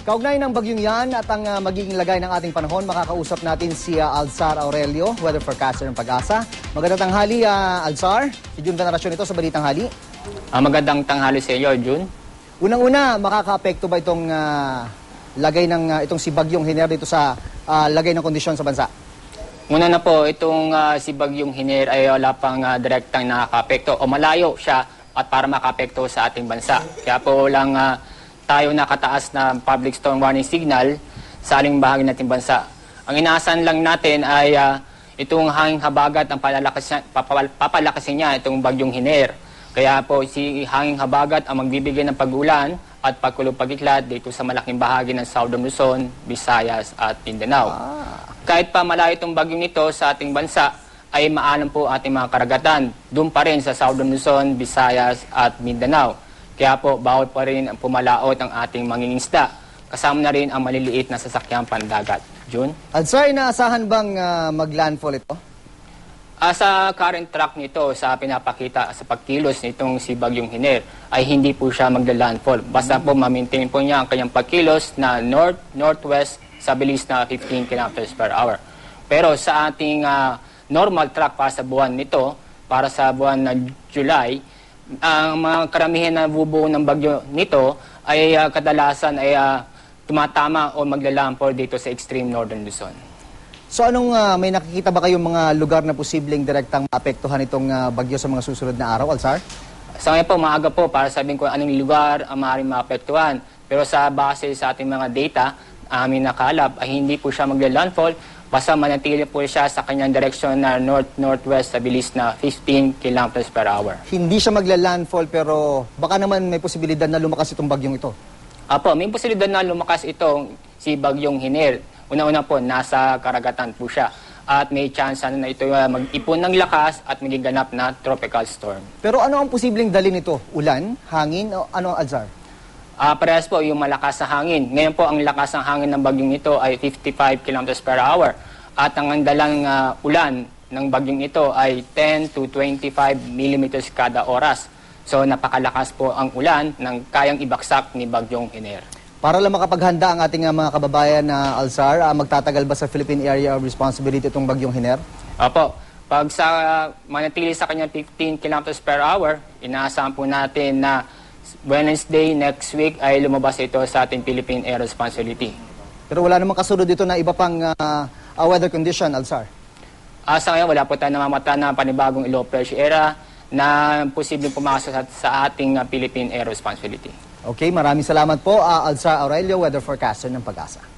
Kaugnay ng bagyong yan at ang ah, magiging lagay ng ating panahon, makakausap natin si ah, Alzar Aurelio, weather forecaster ng Pag-asa. Magandang tanghali, ah, Alzar. Si Jun Veneracion ito sa Balitang Hali. Ah, magandang tanghali sa iyo, June. Unang-una, makaka-apekto ba itong ah, lagay ng ah, itong si Bagyong Hiner dito sa ah, lagay ng kondisyon sa bansa? Una na po, itong ah, si Bagyong Hiner ay wala pang ah, direktang nakakapekto o malayo siya at para makapekto sa ating bansa. Kaya po lang ah, tayo nakataas na public storm warning signal sa aling bahagi nating bansa. Ang inaasahan lang natin ay ah, itong hanging habagat ang palalakas, papal- papalakasin niya itong Bagyong Hiner. Kaya po si hanging habagat ang magbibigay ng pag-ulan at pagkulong pagiklat dito sa malaking bahagi ng Southern Luzon, Visayas at Mindanao. Kahit pa malayo itong bagyong ito sa ating bansa, ay maalam po ating mga karagatan. Doon pa rin sa Southern Luzon, Visayas at Mindanao. Kaya po bawal pa rin ang pumalaot ang ating mangingisda. Kasama na rin ang maliliit na sasakyang pandagat. June? Alzar, inaasahan bang ah, mag-landfall ito? Ah, sa current track nito, sa pinapakita sa pagkilos nitong si Bagyong Hiner, ay hindi po siya magla-landfall. Basta po ma-maintain po niya ang kanyang pagkilos na north-northwest sa bilis na 15 km per hour. Pero sa ating ah, normal track para sa buwan nito, para sa buwan na July, ang mga karamihan na bubuo ng bagyo nito ay ah, kadalasan ay ah, tumatama o magla-landfall dito sa extreme northern Luzon. So anong ah, may nakikita ba kayong mga lugar na posibleng direktang maapektuhan itong ah, bagyo sa mga susunod na araw, Alzar? Sa ngayon po, maaga po para sabihin ko anong lugar ang maaaring maapektuhan. Pero sa base sa ating mga data, amin nakalap ay hindi po siya magla-landfall basta manatili po siya sa kanyang direksyon na north-northwest sa bilis na 15 km per hour. Hindi siya magla-landfall pero baka naman may posibilidad na lumakas itong bagyong ito. Apo, may posibilidad na lumakas itong si Bagyong Hiner. Una-una po, nasa karagatan po siya. At may chance na ito uh, mag-ipon ng lakas at magiganap na tropical storm. Pero ano ang posibleng dali nito? Ulan? Hangin? O ano, Alzar? Ah, parehas po yung malakas na hangin. Ngayon po, ang lakas ng hangin ng bagyong ito ay 55 km per hour. At ang dalang ah, ulan ng bagyong ito ay 10 to 25 millimeters kada oras. So napakalakas po ang ulan ng kayang ibaksak ni Bagyong Hiner. Para lang makapaghanda ang ating ah, mga kababayan na Alzar, ah, magtatagal ba sa Philippine Area of Responsibility itong bagyong Hiner? Opo, pag sa manatili sa kanyang 15 km per hour, inaasahan po natin na Wednesday next week ay lumabas ito sa ating Philippine Air Responsibility. Pero wala namang kasunod dito na iba pang ah, weather condition, Alzar. Ah, sa ngayon, wala po tayo namamata na panibagong low pressure era na posibleng pumasok sa, sa ating ah, Philippine Air Responsibility. Okay, maraming salamat po, ah, Alzar Aurelio, weather forecaster ng Pag-asa.